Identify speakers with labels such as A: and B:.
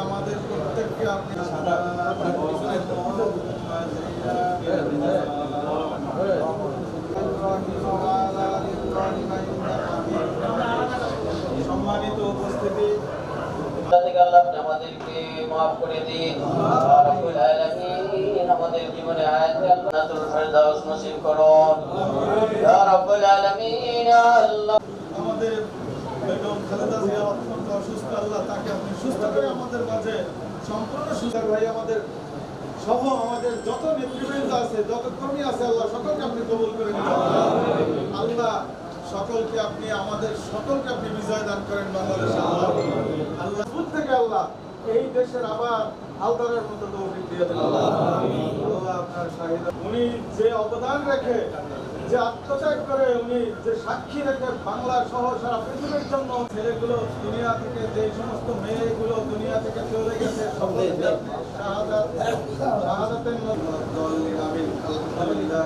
A: আমাদের সম্মানিত উপস্থিতি। আমাদেরকে মাফ করে দিন। আমাদের জীবনে আয়াতে জান্নাতুল ফেরদাউস নসিব করুন। ইয়া রাব্বুল আলামিন, আল্লাহ।
B: আমাদের বেগম খালেদা জিয়া অত্যন্ত অসুস্থ, আল্লাহ তাকে আপনি সুস্থ করে আমাদের মাঝে সম্পূর্ণ সুস্থ ভাই, আমাদের সহ আমাদের যত নেতৃবৃন্দ আছে, যত কর্মী আছে, আল্লাহ সকলকে আপনি কবুল করে আল্লাহ সকলকে আপনি, আমাদের সকলকে আপনি বিজয় দান করেন বাংলাদেশে। আল্লাহ এই দেশের আবার হালদারের মতো তৌফিক দিয়ে দেন আল্লাহ আল্লাহ আপনার শাহিদ উনি যে অবদান রেখে যে আত্মত্যাগ করে উনি যে সাক্ষী রেখে বাংলা সহ সারা পৃথিবীর জন্য ছেলেগুলো দুনিয়া থেকে যে সমস্ত মেয়েগুলো দুনিয়া থেকে চলে গেছে শাহাদাতের আলহামদুলিল্লাহ